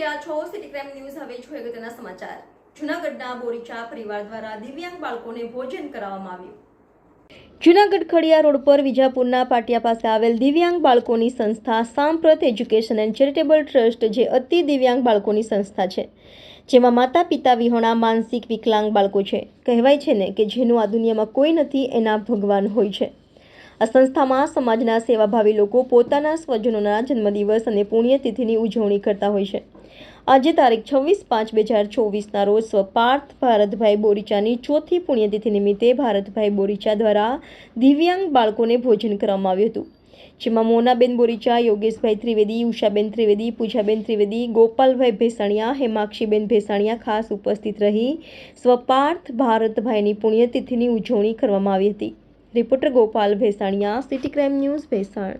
રહ્યા છો. City crime news હવે જોઈએ અગત્યના સમાચાર. જૂનાગઢના બોરીચા પરિવાર દ્વારા દિવ્યાંગ બાળકોને ભોજન કરાવવામાં આવ્યું. જૂનાગઢ ખડિયા રોડ પર વિજાપુરના પાટિયા પાસે આવેલ દિવ્યાંગ બાળકોની સંસ્થા સાંપ્રત એજ્યુકેશન એન્ડ ચેરિટેબલ ટ્રસ્ટ, જે અતિ દિવ્યાંગ બાળકોની સંસ્થા છે, જેમાં માતા પિતા વિહોણા માનસિક વિકલાંગ બાળકો છે. કહેવાય છે ને કે જેનું આ દુનિયામાં કોઈ નથી એના ભગવાન હોય છે. આ સંસ્થામાં સમાજના સેવાભાવી લોકો પોતાના સ્વજનોના જન્મદિવસ અને પુણ્યતિથિની ઉજવણી કરતા હોય છે. આજે તારીખ છવ્વીસ પાંચ બે હજાર ચોવીસના રોજ સ્વપાર્થ ભારતભાઈ બોરીચાની ચોથી પુણ્યતિથિ નિમિત્તે ભારતભાઈ બોરીચા દ્વારા દિવ્યાંગ બાળકોને ભોજન કરવામાં આવ્યું હતું. જેમાં મોનાબેન બોરીચા, યોગેશભાઈ ત્રિવેદી, ઉષાબેન ત્રિવેદી, પૂજાબેન ત્રિવેદી, ગોપાલભાઈ ભેસાણિયા, હેમાક્ષીબેન ભેસાણિયા ખાસ ઉપસ્થિત રહી સ્વપાર્થ ભારતભાઈની પુણ્યતિથિની ઉજવણી કરવામાં આવી હતી. Reporter Gopal Bhesaniya city crime news Bhesan.